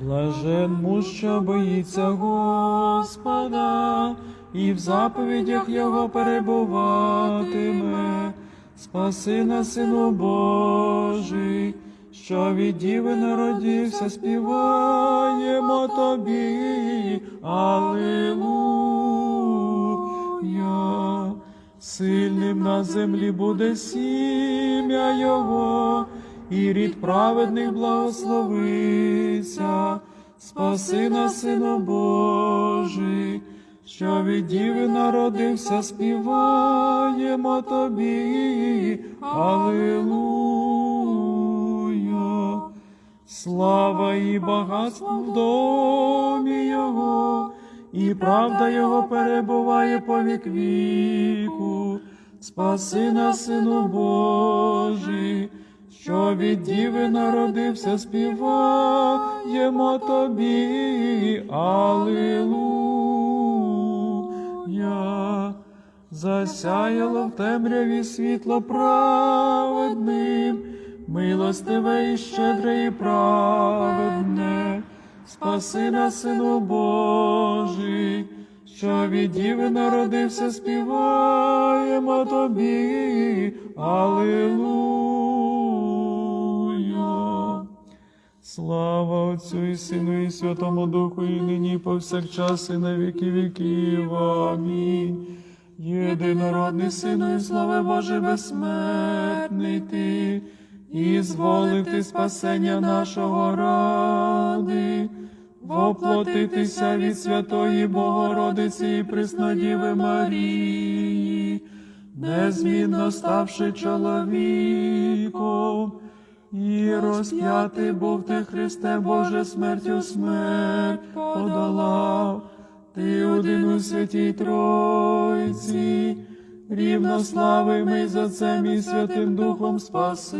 Блажен муж, що боїться Господа, і в заповідях Його перебуватиме. Спаси нас, Сину Божий, що від діви народився, співаємо тобі. Аллилуйя. Сильним на землі буде сім'я Його, і рід праведних благословиться. Спаси нас, Сину Божий, що від діви народився, співаємо тобі. Аллилуйя. Слава і багатство в домі Його, і правда Його перебуває по вік віку. Спаси нас, Сину Божий, що від діви народився, співаємо тобі. Аллилуйя. Засяяло в темряві світло праведним, милостиве і щедре і праведне, спаси нас, Сину Божий, що від діви народився, співаємо тобі. Аллилуйя. Слава Отцю і Сину і Святому Духу, і нині, повсякчас, і на віки віків. Амінь. Єдинородний Сину і слави Боже безсмертний ти, і зволив ти спасення нашого ради, воплотитися від Святої Богородиці і Преснодіви Марії, незмінно ставши чоловіком. Розп'ятий був ти, Христе Боже, смертю смерть подолав. Ти один у святій Тройці, рівнославимий за Отцем і Святим Духом Спаситель.